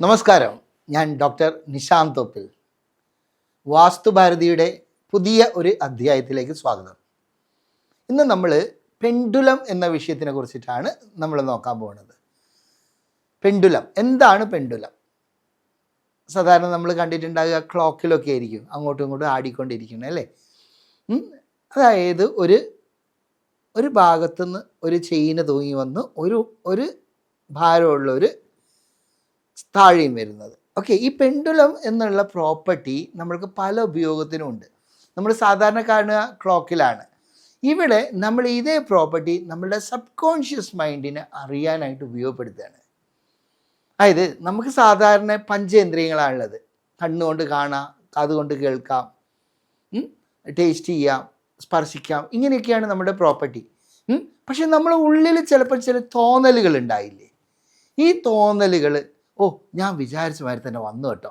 നമസ്കാരം. ഞാൻ ഡോക്ടർ നിശാന്ത് തോപ്പിൽ. വാസ്തുഭാരതിയുടെ പുതിയ ഒരു അധ്യായത്തിലേക്ക് സ്വാഗതം. ഇന്ന് നമ്മൾ പെൻഡുലം എന്ന വിഷയത്തിനെ കുറിച്ചിട്ടാണ് നമ്മൾ നോക്കാൻ പോകുന്നത്. പെൻഡുലം. എന്താണ് പെൻഡുലം? സാധാരണ നമ്മൾ കണ്ടിട്ടുണ്ടാകുക ക്ലോക്കിലൊക്കെ ആയിരിക്കും. അങ്ങോട്ടും ഇങ്ങോട്ടും ആടിക്കൊണ്ടിരിക്കുന്നത് അല്ലേ? അതായത് ഒരു ഒരു ഭാഗത്തുനിന്ന് ഒരു ചെയിന് തൂങ്ങി വന്ന് ഒരു ഒരു ഭാരമുള്ള ഒരു താഴെയും വരുന്നത്. ഓക്കെ ഈ പെൻഡുലം എന്നുള്ള പ്രോപ്പർട്ടി നമ്മൾക്ക് പല ഉപയോഗത്തിനും ഉണ്ട് നമ്മൾ സാധാരണ കാണുക ക്ലോക്കിലാണ്. ഇവിടെ നമ്മൾ ഇതേ പ്രോപ്പർട്ടി നമ്മളുടെ സബ് കോൺഷ്യസ് മൈൻഡിനെ അറിയാനായിട്ട് ഉപയോഗപ്പെടുത്തുകയാണ്. അതായത് നമുക്ക് സാധാരണ പഞ്ചേന്ദ്രിയങ്ങളാണുള്ളത് കണ്ണുകൊണ്ട് കാണാം കാതുകൊണ്ട് കേൾക്കാം ടേസ്റ്റ് ചെയ്യാം സ്പർശിക്കാം ഇങ്ങനെയൊക്കെയാണ് നമ്മുടെ പ്രോപ്പർട്ടി പക്ഷെ നമ്മുടെ ഉള്ളിൽ ചിലപ്പോൾ ചില തോന്നലുകൾ ഉണ്ടായില്ലേ? ഈ തോന്നലുകൾ ഓ ഞാൻ വിചാരിച്ച മാതിരി തന്നെ വന്നു കേട്ടോ.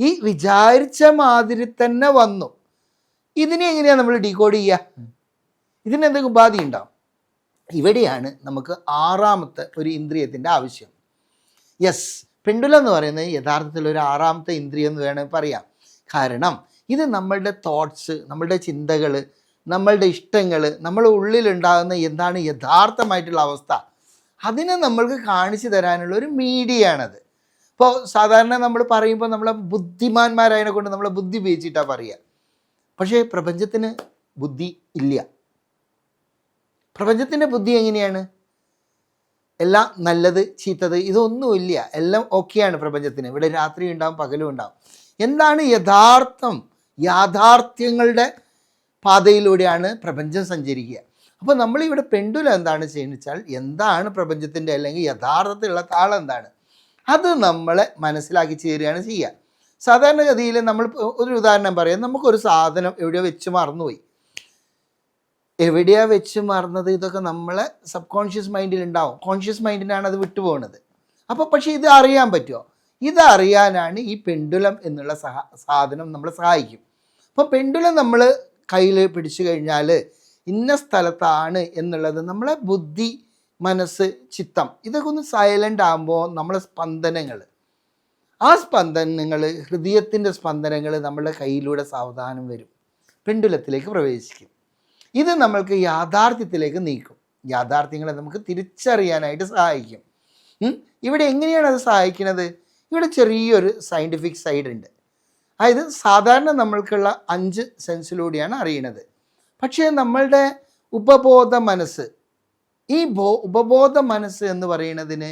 ഈ വിചാരിച്ച മാതിരി തന്നെ വന്നു. ഇതിനെ എങ്ങനെയാണ് നമ്മൾ ഡീകോഡ് ചെയ്യുക ഇതിന് എന്തെങ്കിലും ഉപാധി ഉണ്ടാവും ഇവിടെയാണ് നമുക്ക് ആറാമത്തെ ഒരു ഇന്ദ്രിയത്തിന്റെ ആവശ്യം. യെസ് പെണ്ടുലം എന്ന് പറയുന്നത് യഥാർത്ഥത്തിൽ ഒരു ആറാമത്തെ ഇന്ദ്രിയം എന്ന് വേണമെങ്കിൽ പറയാം. കാരണം ഇത് നമ്മളുടെ തോട്ട്സ് നമ്മളുടെ ചിന്തകൾ നമ്മളുടെ ഇഷ്ടങ്ങൾ നമ്മുടെ ഉള്ളിലുണ്ടാകുന്ന എന്താണ് യഥാർത്ഥമായിട്ടുള്ള അവസ്ഥ അതിനെ നമ്മൾക്ക് കാണിച്ചു തരാനുള്ള ഒരു മീഡിയയാണത് ഇപ്പോൾ സാധാരണ നമ്മൾ പറയുമ്പോൾ നമ്മളെ ബുദ്ധിമാന്മാരായതിനെ കൊണ്ട് നമ്മളെ ബുദ്ധി ഉപയോഗിച്ചിട്ടാണ് പറയുക പക്ഷേ പ്രപഞ്ചത്തിന് ബുദ്ധി ഇല്ല. പ്രപഞ്ചത്തിന്റെ ബുദ്ധി എങ്ങനെയാണ്? എല്ലാം നല്ലത് ചീത്തത് ഇതൊന്നുമില്ല എല്ലാം ഓക്കെയാണ് പ്രപഞ്ചത്തിന്. ഇവിടെ രാത്രി ഉണ്ടാവും പകലും ഉണ്ടാവും. എന്താണ് യഥാർത്ഥം? യാഥാർത്ഥ്യങ്ങളുടെ പാതയിലൂടെയാണ് പ്രപഞ്ചം സഞ്ചരിക്കുക. അപ്പോൾ നമ്മളിവിടെ പെണ്ടുലം എന്താണ് ചെയ്യുന്നത് വെച്ചാൽ എന്താണ് പ്രപഞ്ചത്തിന്റെ അല്ലെങ്കിൽ യഥാർത്ഥത്തിലുള്ള താളം എന്താണ് അത് നമ്മളെ മനസ്സിലാക്കി ചേരുകയാണ് ചെയ്യുക സാധാരണഗതിയിൽ നമ്മൾ ഒരു ഉദാഹരണം പറയാം. നമുക്കൊരു സാധനം എവിടെയോ വെച്ച് മറന്നുപോയി. എവിടെയാ വെച്ച് മറന്നത്? ഇതൊക്കെ നമ്മളെ സബ് കോൺഷ്യസ് മൈൻഡിൽ ഉണ്ടാവും. കോൺഷ്യസ് മൈൻഡിനാണ് അത് വിട്ടുപോകുന്നത് അപ്പോൾ പക്ഷേ ഇത് അറിയാൻ പറ്റുമോ ഇത് അറിയാനാണ് ഈ പെണ്ടുലം എന്നുള്ള സഹ സാധനം നമ്മളെ സഹായിക്കും. അപ്പോൾ പെണ്ടുലം നമ്മൾ കയ്യിൽ പിടിച്ചു കഴിഞ്ഞാൽ ഇന്ന സ്ഥലത്താണ് എന്നുള്ളത് നമ്മളെ ബുദ്ധി മനസ്സ് ചിത്തം ഇതൊക്കെ ഒന്ന് സൈലന്റ് ആകുമ്പോൾ നമ്മളെ സ്പന്ദനങ്ങൾ ആ സ്പന്ദനങ്ങൾ ഹൃദയത്തിന്റെ സ്പന്ദനങ്ങൾ നമ്മളുടെ കയ്യിലൂടെ സാവധാനം വരും. പെണ്ടുലത്തിലേക്ക് പ്രവേശിക്കും. ഇത് നമ്മൾക്ക് യാഥാർത്ഥ്യത്തിലേക്ക് നീക്കും. യാഥാർത്ഥ്യങ്ങളെ നമുക്ക് തിരിച്ചറിയാനായിട്ട് സഹായിക്കും. ഇവിടെ എങ്ങനെയാണ് അത് സഹായിക്കുന്നത്? ഇവിടെ ചെറിയൊരു സയന്റിഫിക് സൈഡ് ഉണ്ട്. അതായത് സാധാരണ നമ്മൾക്കുള്ള അഞ്ച് സെൻസിലൂടെയാണ് അറിയണത്. പക്ഷേ നമ്മളുടെ ഉപബോധ മനസ്സ് ഈ ബോ ഉപബോധ മനസ്സ് എന്ന് പറയുന്നതിന്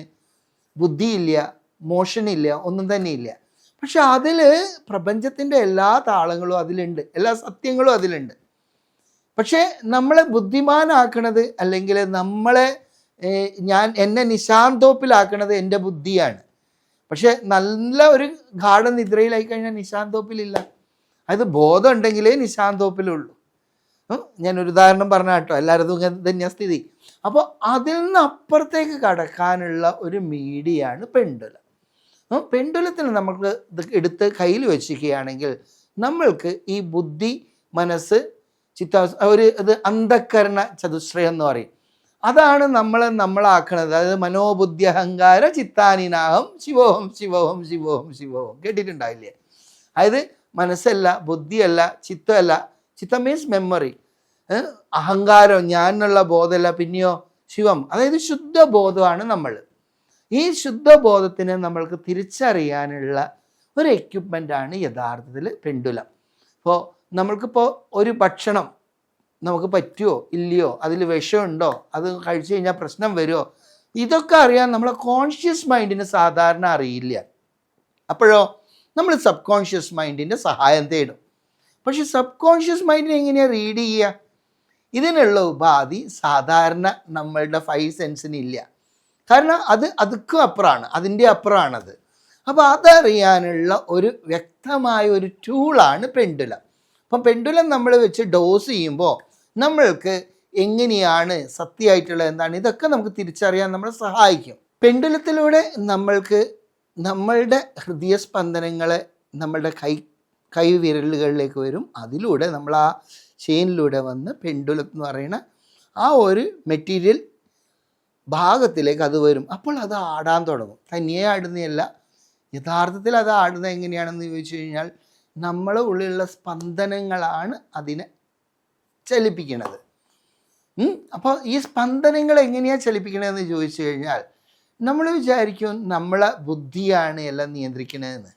ബുദ്ധിയില്ല മോഷനില്ല ഒന്നും തന്നെ ഇല്ല പക്ഷെ അതിൽ പ്രപഞ്ചത്തിന്റെ എല്ലാ താളങ്ങളും അതിലുണ്ട്. എല്ലാ സത്യങ്ങളും അതിലുണ്ട്. പക്ഷേ നമ്മളെ ബുദ്ധിമാനാക്കണത് അല്ലെങ്കിൽ നമ്മളെ ഞാൻ എന്നെ നിശാന്തോപ്പിലാക്കണത് എന്റെ ബുദ്ധിയാണ്. പക്ഷെ നല്ല ഒരു ഗാഠ നിദ്രയിലായി കഴിഞ്ഞാൽ നിശാന്തോപ്പിലില്ല. അത് ബോധം ഉണ്ടെങ്കിലേ നിശാന്തോപ്പിലുള്ളൂ. ഞാനൊരു ഉദാഹരണം പറഞ്ഞ കേട്ടോ. എല്ലാവരും തന്നെയാ സ്ഥിതി അപ്പോൾ അതിൽ നിന്ന് അപ്പുറത്തേക്ക് കടക്കാനുള്ള ഒരു മീഡിയാണ് പെണ്ടുലം പെണ്ടുലത്തിന് നമുക്ക് ഇത് എടുത്ത് കയ്യിൽ വെച്ചിരിക്കുകയാണെങ്കിൽ നമ്മൾക്ക് ഈ ബുദ്ധി മനസ്സ് ചിത്ത ഒരു ഇത് അന്ധക്കരണ ചതുശ്രയം എന്ന് പറയും. അതാണ് നമ്മളെ നമ്മളാക്കുന്നത് അതായത് മനോബുദ്ധി അഹങ്കാര ചിത്താനിനാഹം ശിവോഹം ശിവോഹം ശിവോഹം ശിവോഹം. കേട്ടിട്ടുണ്ടാവില്ലേ അതായത് മനസ്സല്ല ബുദ്ധിയല്ല ചിത്തമല്ല. ചിത്തം മീൻസ് മെമ്മറി അഹങ്കാരം ഞാൻ എന്നുള്ള ബോധമല്ല പിന്നെയോ ശിവം. അതായത് ശുദ്ധ ബോധമാണ് നമ്മൾ. ഈ ശുദ്ധ ബോധത്തിനെ നമ്മൾക്ക് തിരിച്ചറിയാനുള്ള ഒരു എക്യുപ്മെന്റാണ് യഥാർത്ഥത്തിൽ പെണ്ടുലം. ഇപ്പോൾ നമ്മൾക്കിപ്പോൾ ഒരു ഭക്ഷണം നമുക്ക് പറ്റുമോ ഇല്ലയോ അതിൽ വിഷമുണ്ടോ അത് കഴിച്ചു കഴിഞ്ഞാൽ പ്രശ്നം വരുമോ ഇതൊക്കെ അറിയാൻ നമ്മളെ കോൺഷ്യസ് മൈൻഡിന് സാധാരണ അറിയില്ല. അപ്പോഴോ നമ്മൾ സബ് കോൺഷ്യസ് മൈൻഡിന്റെ സഹായം തേടും. പക്ഷെ സബ് കോൺഷ്യസ് മൈൻഡിനെ എങ്ങനെയാണ് റീഡ് ചെയ്യുക? ഇതിനുള്ള ഉപാധി സാധാരണ നമ്മളുടെ ഫൈവ് സെൻസിന് ഇല്ല. കാരണം അത് അതുക്കും അപ്പുറമാണ് അതിന്റെ അപ്പുറമാണത് അപ്പോൾ അതറിയാനുള്ള ഒരു വ്യക്തമായ ഒരു ടൂളാണ് പെൻഡുലം അപ്പം പെൻഡുലം നമ്മൾ വെച്ച് ഡോസ് ചെയ്യുമ്പോൾ നമ്മൾക്ക് എങ്ങനെയാണ് സത്യമായിട്ടുള്ള എന്താണ്? ഇതൊക്കെ നമുക്ക് തിരിച്ചറിയാൻ നമ്മളെ സഹായിക്കും. പെൻഡുലത്തിലൂടെ നമ്മൾക്ക് നമ്മളുടെ ഹൃദയസ്പന്ദനങ്ങളെ നമ്മളുടെ കൈ കൈവിരലുകളിലേക്ക് വരും. അതിലൂടെ നമ്മൾ ആ ചെയിനിലൂടെ വന്ന് പെൻഡുലം എന്ന് പറയുന്ന ആ ഒരു മെറ്റീരിയൽ ഭാഗത്തിലേക്ക് അത് വരും. അപ്പോൾ അത് ആടാൻ തുടങ്ങും. തനിയെ ആടുന്നതല്ല. യഥാർത്ഥത്തിൽ അത് ആടുന്നത് എങ്ങനെയാണെന്ന് ചോദിച്ചു കഴിഞ്ഞാൽ നമ്മളെ ഉള്ളിലുള്ള സ്പന്ദനങ്ങളാണ് അതിനെ ചലിപ്പിക്കുന്നത് അപ്പോൾ ഈ സ്പന്ദനങ്ങൾ എങ്ങനെയാണ് ചലിപ്പിക്കണതെന്ന് ചോദിച്ചു കഴിഞ്ഞാൽ നമ്മൾ വിചാരിക്കും നമ്മളെ ബുദ്ധിയാണ് എല്ലാം നിയന്ത്രിക്കണതെന്ന്.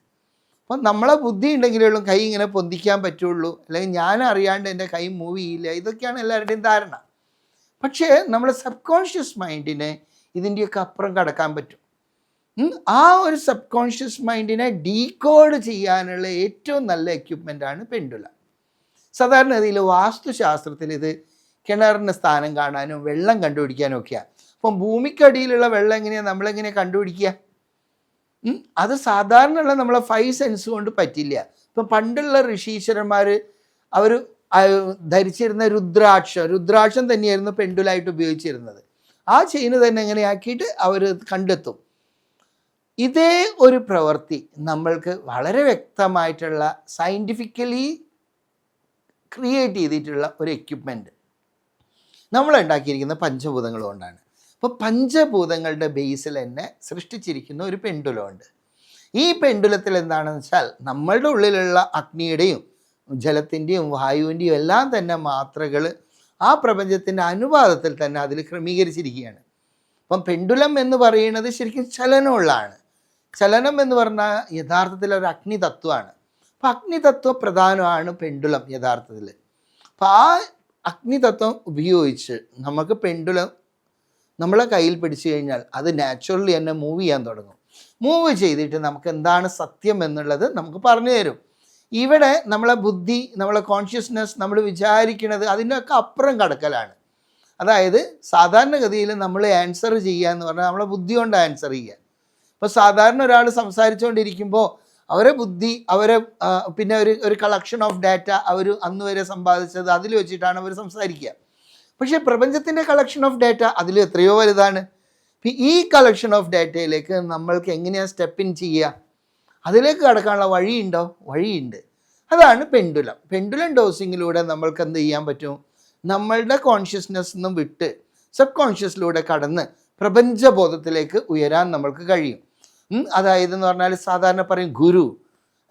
അപ്പം നമ്മളെ ബുദ്ധി ഉണ്ടെങ്കിലേ കൈ ഇങ്ങനെ പൊന്തിക്കാൻ പറ്റുള്ളൂ. അല്ലെങ്കിൽ ഞാൻ അറിയാണ്ട് എന്റെ കൈ മൂവ് ചെയ്യില്ല. ഇതൊക്കെയാണ് എല്ലാവരുടെയും ധാരണ. പക്ഷേ നമ്മുടെ സബ് കോൺഷ്യസ് മൈൻഡിനെ ഇതിന്റെയൊക്കെ അപ്പുറം കടക്കാൻ പറ്റും. ആ ഒരു സബ് കോൺഷ്യസ് മൈൻഡിനെ ഡീകോഡ് ചെയ്യാനുള്ള ഏറ്റവും നല്ല എക്യുപ്മെന്റാണ് പെൻഡുല. സാധാരണഗതിയിൽ വാസ്തുശാസ്ത്രത്തിൽ ഇത് കിണറിന് സ്ഥാനം കാണാനും വെള്ളം കണ്ടുപിടിക്കാനും ഒക്കെയാണ് അപ്പം ഭൂമിക്കടിയിലുള്ള വെള്ളം എങ്ങനെയാണ് നമ്മളെങ്ങനെയാണ് കണ്ടുപിടിക്കുക? അത് സാധാരണയുള്ള നമ്മളെ ഫൈവ് സെൻസ് കൊണ്ട് പറ്റില്ല. ഇപ്പം പണ്ടുള്ള ഋഷീശ്വരന്മാർ അവർ ധരിച്ചിരുന്ന രുദ്രാക്ഷം രുദ്രാക്ഷം തന്നെയായിരുന്നു പെൻഡുലായിട്ട് ഉപയോഗിച്ചിരുന്നത്. ആ ചെയിന് തന്നെ എങ്ങനെയാക്കിയിട്ട് അവർ കണ്ടെത്തും. ഇതേ ഒരു പ്രവൃത്തി നമ്മൾക്ക് വളരെ വ്യക്തമായിട്ടുള്ള സയന്റിഫിക്കലി ക്രിയേറ്റ് ചെയ്തിട്ടുള്ള ഒരു എക്യുപ്മെന്റ് നമ്മൾ ഉണ്ടാക്കിയിരിക്കുന്ന പഞ്ചഭൂതങ്ങൾ കൊണ്ടാണ്. അപ്പോൾ പഞ്ചഭൂതങ്ങളുടെ ബേസിൽ തന്നെ സൃഷ്ടിച്ചിരിക്കുന്ന ഒരു പെൻഡുലമുണ്ട് ഈ പെൻഡുലത്തിൽ എന്താണെന്ന് വെച്ചാൽ നമ്മളുടെ ഉള്ളിലുള്ള അഗ്നിയുടെയും ജലത്തിന്റെയും വായുവിന്റെയും എല്ലാം തന്നെ മാത്രകൾ ആ പ്രപഞ്ചത്തിന്റെ അനുപാതത്തിൽ തന്നെ അതിൽ ക്രമീകരിച്ചിരിക്കുകയാണ്. അപ്പം പെൻഡുലം എന്ന് പറയുന്നത് ശരിക്കും ചലനമുള്ളതാണ്. ചലനം എന്ന് പറഞ്ഞാൽ യഥാർത്ഥത്തിൽ ഒരു അഗ്നി തത്വമാണ് അപ്പം അഗ്നി തത്വ പ്രധാനമാണ് പെൻഡുലം യഥാർത്ഥത്തിൽ. അപ്പം ആ അഗ്നിതത്വം ഉപയോഗിച്ച് നമുക്ക് പെൻഡുലം നമ്മളെ കയ്യിൽ പിടിച്ചു കഴിഞ്ഞാൽ അത് നാച്ചുറലി തന്നെ മൂവ് ചെയ്യാൻ തുടങ്ങും. മൂവ് ചെയ്തിട്ട് നമുക്ക് എന്താണ് സത്യം എന്നുള്ളത് നമുക്ക് പറഞ്ഞു തരും. ഇവിടെ നമ്മളെ ബുദ്ധി നമ്മളെ കോൺഷ്യസ്നെസ് നമ്മൾ വിചാരിക്കുന്നത് അതിന്റെയൊക്കെ അപ്പുറം കടക്കലാണ്. അതായത് സാധാരണഗതിയിൽ നമ്മൾ ആൻസർ ചെയ്യുക എന്ന് പറഞ്ഞാൽ നമ്മളെ ബുദ്ധി കൊണ്ട് ആൻസർ ചെയ്യുക. ഇപ്പോൾ സാധാരണ ഒരാൾ സംസാരിച്ചുകൊണ്ടിരിക്കുമ്പോൾ അവരെ ബുദ്ധി അവരെ പിന്നെ ഒരു ഒരു കളക്ഷൻ ഓഫ് ഡാറ്റ അവർ അന്ന് വരെ സമ്പാദിച്ചത് അതിൽ വെച്ചിട്ടാണ് അവർ സംസാരിക്കുക. പക്ഷേ പ്രപഞ്ചത്തിന്റെ കളക്ഷൻ ഓഫ് ഡാറ്റ അതിൽ എത്രയോ വലുതാണ്. ഈ കളക്ഷൻ ഓഫ് ഡാറ്റയിലേക്ക് നമ്മൾക്ക് എങ്ങനെയാണ് സ്റ്റെപ്പ് ഇൻ ചെയ്യുക? അതിലേക്ക് കടക്കാനുള്ള വഴിയുണ്ടോ? വഴിയുണ്ട്. അതാണ് പെൻഡുലം പെൻഡുലം ഡോസിങ്ങിലൂടെ നമ്മൾക്ക് എന്ത് ചെയ്യാൻ പറ്റും? നമ്മളുടെ കോൺഷ്യസ്നെസ് നിന്നും വിട്ട് സബ് കോൺഷ്യസിലൂടെ കടന്ന് പ്രപഞ്ചബോധത്തിലേക്ക് ഉയരാൻ നമ്മൾക്ക് കഴിയും. അതായത് എന്ന് പറഞ്ഞാൽ സാധാരണ പറയും ഗുരു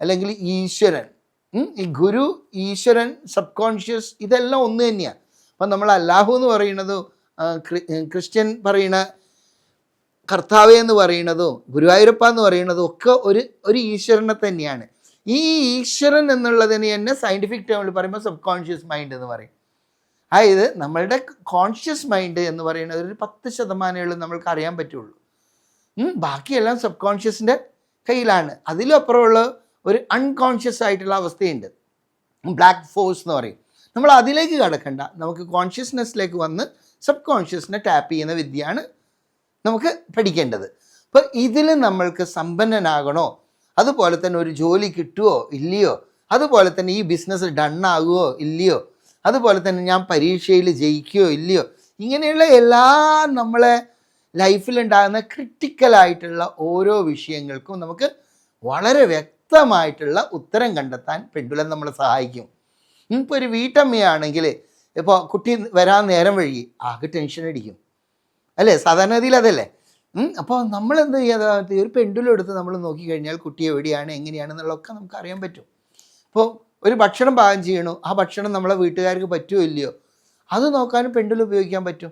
അല്ലെങ്കിൽ ഈശ്വരൻ. ഈ ഗുരു ഈശ്വരൻ സബ് കോൺഷ്യസ് ഇതെല്ലാം ഒന്ന് തന്നെയാണ് അപ്പം നമ്മൾ അല്ലാഹു എന്ന് പറയുന്നത് ക്രിസ്ത്യൻ പറയുന്ന കർത്താവ് എന്ന് പറയുന്നതോ ഗുരുവായൂരപ്പ എന്ന് പറയുന്നതോ ഒക്കെ ഒരു ഒരു ഈശ്വരനെ തന്നെയാണ്. ഈ ഈശ്വരൻ എന്നുള്ളതിന് തന്നെ സയന്റിഫിക് ടേമിൽ പറയുമ്പോൾ സബ് കോൺഷ്യസ് മൈൻഡ് എന്ന് പറയും. അതായത് നമ്മളുടെ കോൺഷ്യസ് മൈൻഡ് എന്ന് പറയുന്നത് ഒരു പത്ത് ശതമാനമേ നമ്മൾക്ക് അറിയാൻ പറ്റുള്ളൂ. ബാക്കിയെല്ലാം സബ് കോൺഷ്യസിന്റെ കയ്യിലാണ്. അതിലും അപ്പുറമുള്ള ഒരു അൺകോൺഷ്യസ് ആയിട്ടുള്ള അവസ്ഥയുണ്ട്. ബ്ലാക്ക് ഫോഴ്സ് എന്ന് പറയും. നമ്മൾ അതിലേക്ക് കടക്കണ്ട. നമുക്ക് കോൺഷ്യസ്നെസ്സിലേക്ക് വന്ന് സബ് കോൺഷ്യസിനെ ടാപ്പ് ചെയ്യുന്ന വിദ്യയാണ് നമുക്ക് പഠിക്കേണ്ടത്. അപ്പോൾ ഇതിൽ നമ്മൾക്ക് സമ്പന്നനാകണോ? അതുപോലെ തന്നെ ഒരു ജോലി കിട്ടുമോ ഇല്ലയോ? അതുപോലെ തന്നെ ഈ ബിസിനസ് ഡൺ ഡണ്ണാകുമോ ഇല്ലയോ? അതുപോലെ തന്നെ ഞാൻ പരീക്ഷയിൽ ജയിക്കുകയോ ഇല്ലയോ? ഇങ്ങനെയുള്ള എല്ലാ നമ്മളെ ലൈഫിലുണ്ടാകുന്ന ക്രിട്ടിക്കലായിട്ടുള്ള ഓരോ വിഷയങ്ങൾക്കും നമുക്ക് വളരെ വ്യക്തമായിട്ടുള്ള ഉത്തരം കണ്ടെത്താൻ പെണ്ടുലം നമ്മളെ സഹായിക്കും. ഇപ്പോൾ ഒരു വീട്ടമ്മയാണെങ്കിൽ ഇപ്പോൾ കുട്ടി വരാൻ നേരം വഴി ആകെ ടെൻഷൻ അടിക്കും. അല്ലേ? സാധാരണഗതിയിൽ അതല്ലേ? അപ്പോൾ നമ്മൾ എന്ത് ചെയ്യാതെ ഒരു പെൻഡുലം എടുത്ത് നമ്മൾ നോക്കിക്കഴിഞ്ഞാൽ കുട്ടി എവിടെയാണ് എങ്ങനെയാണെന്നുള്ളതൊക്കെ നമുക്ക് അറിയാൻ പറ്റും. അപ്പോൾ ഒരു ഭക്ഷണം പാകം ചെയ്യണു. ആ ഭക്ഷണം നമ്മളെ വീട്ടുകാർക്ക് പറ്റുമോ ഇല്ലയോ? അത് നോക്കാനും പെൻഡുലം ഉപയോഗിക്കാൻ പറ്റും.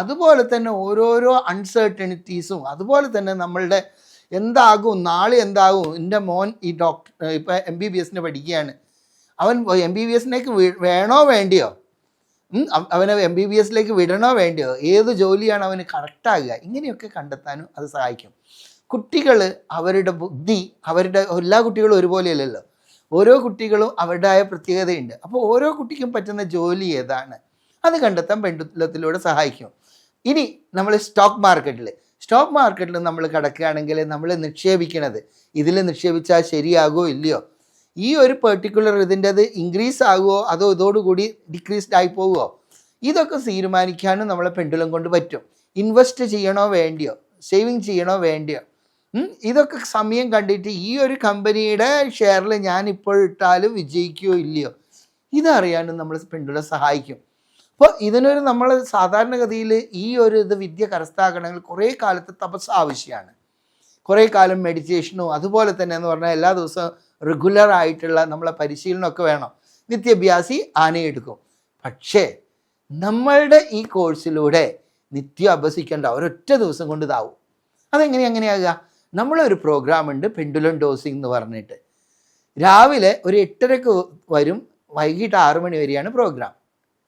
അതുപോലെ തന്നെ ഓരോരോ അൺസേർട്ടണിറ്റീസും അതുപോലെ തന്നെ നമ്മളുടെ എന്താകും നാളെ എന്താകും? എന്റെ മോൻ ഈ ഡോക്ടർ ഇപ്പം എം ബി ബി എസിന് പഠിക്കുകയാണ്. അവൻ എം ബി ബി എസിലേക്ക് വേണോ വേണ്ടിയോ? അവനെ എം ബി ബി എസിലേക്ക് വിടണോ വേണ്ടിയോ? ഏത് ജോലിയാണ് അവന് കറക്റ്റാകുക ഇങ്ങനെയൊക്കെ കണ്ടെത്താനും അത് സഹായിക്കും. കുട്ടികൾ അവരുടെ ബുദ്ധി അവരുടെ എല്ലാ കുട്ടികളും ഒരുപോലെയല്ലല്ലോ ഓരോ കുട്ടികളും അവരുടേതായ പ്രത്യേകതയുണ്ട്. അപ്പോൾ ഓരോ കുട്ടിക്കും പറ്റുന്ന ജോലി ഏതാണ്? അത് കണ്ടെത്താൻ പെൺകുലത്തിലൂടെ സഹായിക്കും. ഇനി നമ്മൾ സ്റ്റോക്ക് മാർക്കറ്റിൽ സ്റ്റോക്ക് മാർക്കറ്റിൽ നമ്മൾ കിടക്കുകയാണെങ്കിൽ നമ്മൾ നിക്ഷേപിക്കണത്. ഇതിൽ നിക്ഷേപിച്ചാൽ ശരിയാകുമോ ഇല്ലയോ? ഈ ഒരു പെർട്ടിക്കുലർ ഇതിന്റെത് ഇൻക്രീസ് ആകുമോ അതോ ഇതോടുകൂടി ഡിക്രീസ്ഡ് ആയി പോവുമോ ഇതൊക്കെ തീരുമാനിക്കാനും നമ്മളെ പെൻഡുലം കൊണ്ട് പറ്റും. ഇൻവെസ്റ്റ് ചെയ്യണോ വേണ്ടിയോ? സേവിങ് ചെയ്യണോ വേണ്ടിയോ? ഇതൊക്കെ സമയം കണ്ടിട്ട് ഈ ഒരു കമ്പനിയുടെ ഷെയറിൽ ഞാൻ ഇപ്പോൾ ഇട്ടാലും വിജയിക്കുകയോ ഇല്ലയോ? ഇതറിയാനും നമ്മൾ പെൺകുട്ടികളെ സഹായിക്കും. അപ്പോൾ ഇതിനൊരു നമ്മൾ സാധാരണഗതിയിൽ ഈ ഒരു ഇത് വിദ്യ കരസ്ഥാക്കണമെങ്കിൽ കുറേ കാലത്ത് തപസ് ആവശ്യമാണ് കുറേ കാലം മെഡിറ്റേഷനും അതുപോലെ തന്നെ എന്ന് പറഞ്ഞാൽ എല്ലാ ദിവസവും റെഗുലർ ആയിട്ടുള്ള നമ്മളെ പരിശീലനമൊക്കെ വേണം. നിത്യാഭ്യാസി ആനയെടുക്കും പക്ഷേ നമ്മളുടെ ഈ കോഴ്സിലൂടെ നിത്യം അഭ്യസിക്കേണ്ട ഒരൊറ്റ ദിവസം കൊണ്ട് ഇതാവും. അതെങ്ങനെ എങ്ങനെയാകുക നമ്മളൊരു പ്രോഗ്രാം ഉണ്ട് പെൻഡുലം ഡോസിങ് എന്ന് പറഞ്ഞിട്ട്. രാവിലെ ഒരു എട്ടരക്ക് വരും വൈകിട്ട് ആറു മണി വരെയാണ് പ്രോഗ്രാം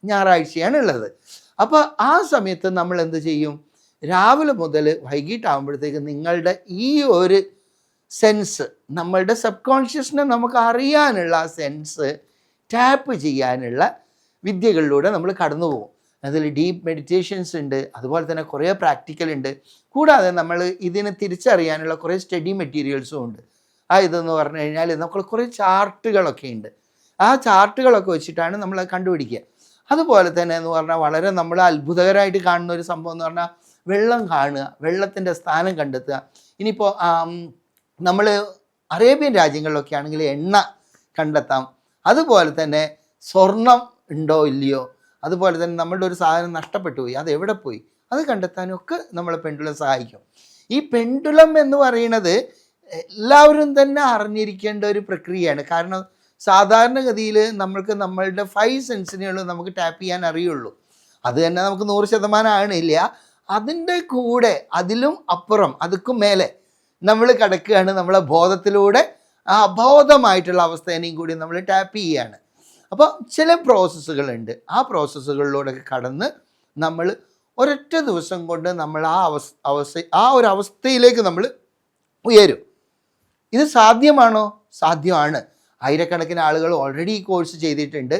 ഞായറാഴ്ചയാണ് ഉള്ളത്. അപ്പോൾ ആ സമയത്ത് നമ്മൾ എന്ത് ചെയ്യും? രാവിലെ മുതൽ വൈകിട്ടാകുമ്പോഴത്തേക്ക് നിങ്ങളുടെ ഈ ഒരു സെൻസ് നമ്മളുടെ സബ് കോൺഷ്യസിനെ നമുക്ക് അറിയാനുള്ള ആ സെൻസ് ടാപ്പ് ചെയ്യാനുള്ള വിദ്യകളിലൂടെ നമ്മൾ കടന്നു പോകും അതിൽ ഡീപ്പ് മെഡിറ്റേഷൻസ് ഉണ്ട് അതുപോലെ തന്നെ കുറേ പ്രാക്ടിക്കൽ ഉണ്ട്. കൂടാതെ നമ്മൾ ഇതിനെ തിരിച്ചറിയാനുള്ള കുറേ സ്റ്റഡി മെറ്റീരിയൽസും ഉണ്ട്. ആ ഇതെന്ന് പറഞ്ഞു കഴിഞ്ഞാൽ നമുക്ക് കുറേ ചാർട്ടുകളൊക്കെ ഉണ്ട്. ആ ചാർട്ടുകളൊക്കെ വെച്ചിട്ടാണ് നമ്മൾ കണ്ടുപിടിക്കുക. അതുപോലെ തന്നെ എന്ന് പറഞ്ഞാൽ വളരെ നമ്മൾ അത്ഭുതകരമായിട്ട് കാണുന്ന ഒരു സംഭവം എന്ന് പറഞ്ഞാൽ വെള്ളം കാണുക വെള്ളത്തിന്റെ സ്ഥാനം കണ്ടെത്തുക. ഇനിയിപ്പോൾ നമ്മൾ അറേബ്യൻ രാജ്യങ്ങളിലൊക്കെ ആണെങ്കിൽ എണ്ണ കണ്ടെത്താം. അതുപോലെ തന്നെ സ്വർണം ഉണ്ടോ ഇല്ലയോ? അതുപോലെ തന്നെ നമ്മളുടെ ഒരു സാധനം നഷ്ടപ്പെട്ടു പോയി അത് എവിടെ പോയി? അത് കണ്ടെത്താനൊക്കെ നമ്മളെ പെൻഡുലം സഹായിക്കും. ഈ പെൻഡുലം എന്ന് പറയുന്നത് എല്ലാവരും തന്നെ അറിഞ്ഞിരിക്കേണ്ട ഒരു പ്രക്രിയയാണ്. കാരണം സാധാരണഗതിയിൽ നമ്മൾക്ക് നമ്മളുടെ ഫൈവ് സെൻസിനുകളും നമുക്ക് ടാപ്പ് ചെയ്യാൻ അറിയുള്ളൂ. അത് തന്നെ നമുക്ക് നൂറ് ശതമാനം ആണില്ല അതിന്റെ കൂടെ അതിലും അപ്പുറം അതുക്കും മേലെ നമ്മൾ കിടക്കുകയാണ് നമ്മളെ ബോധത്തിലൂടെ ആ അബോധമായിട്ടുള്ള അവസ്ഥേനെയും കൂടി നമ്മൾ ടാപ്പ് ചെയ്യുകയാണ്. അപ്പോൾ ചില പ്രോസസ്സുകളുണ്ട് ആ പ്രോസസ്സുകളിലൂടെ കടന്ന് നമ്മൾ ഒരൊറ്റ ദിവസം കൊണ്ട് നമ്മൾ ആ അവസ്ഥ അവസ്ഥ ആ ഒരു അവസ്ഥയിലേക്ക് നമ്മൾ ഉയരും. ഇത് സാധ്യമാണോ? സാധ്യമാണ്. ആയിരക്കണക്കിന് ആളുകൾ ഓൾറെഡി ഈ കോഴ്സ് ചെയ്തിട്ടുണ്ട്.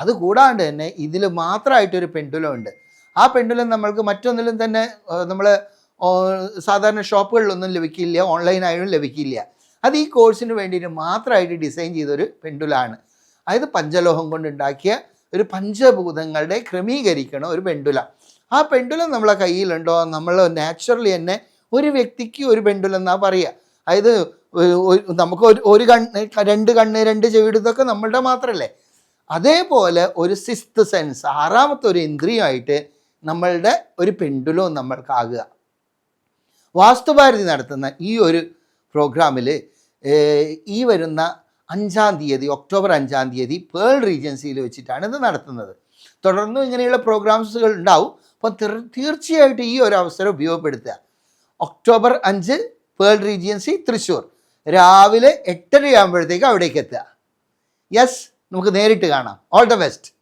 അത് കൂടാണ്ട് തന്നെ ഇതിൽ മാത്രമായിട്ടൊരു പെൻഡുലം ഉണ്ട്. ആ പെൻഡുലം നമ്മൾക്ക് മറ്റൊന്നിലും തന്നെ നമ്മൾ സാധാരണ ഷോപ്പുകളിലൊന്നും ലഭിക്കില്ല ഓൺലൈനായും ലഭിക്കില്ല. അത് ഈ കോഴ്സിന് വേണ്ടിയിട്ട് മാത്രമായിട്ട് ഡിസൈൻ ചെയ്തൊരു പെൻഡുലാണ്. അതായത് പഞ്ചലോഹം കൊണ്ടുണ്ടാക്കിയ ഒരു പഞ്ചഭൂതങ്ങളുടെ ക്രമീകരിക്കണ ഒരു പെൻഡുല. ആ പെൻഡുലം നമ്മളെ കയ്യിലുണ്ടോ? നമ്മൾ നാച്ചുറലി തന്നെ ഒരു വ്യക്തിക്ക് ഒരു പെൻഡുലം എന്നാ പറയുക. അതായത് നമുക്ക് ഒരു ഒരു കണ്ണ് രണ്ട് കണ്ണ് രണ്ട് ചെവിട് നമ്മളുടെ മാത്രമല്ലേ. അതേപോലെ ഒരു സിസ്ത് സെൻസ് ആറാമത്തെ ഒരു ഇന്ദ്രിയമായിട്ട് നമ്മളുടെ ഒരു പെൻഡുലവും നമ്മൾക്കാകുക വാസ്തുഭാരതി നടത്തുന്ന ഈ ഒരു പ്രോഗ്രാമിൽ ഈ വരുന്ന അഞ്ചാം തീയതി ഒക്ടോബർ അഞ്ചാം തീയതി പേൾ റീജൻസിയിൽ വെച്ചിട്ടാണ് ഇത് നടത്തുന്നത്. തുടർന്നും ഇങ്ങനെയുള്ള പ്രോഗ്രാംസുകൾ ഉണ്ടാവും. അപ്പം തീർ- തീർച്ചയായിട്ടും ഈ ഒരു അവസരം ഉപയോഗപ്പെടുത്തുക. ഒക്ടോബർ അഞ്ച് പേൾ റീജിയൻസി തൃശ്ശൂർ. രാവിലെ എട്ടരയാകുമ്പോഴത്തേക്ക് അവിടേക്ക് എത്തുക. യെസ് നമുക്ക് നേരിട്ട് കാണാം. All the best.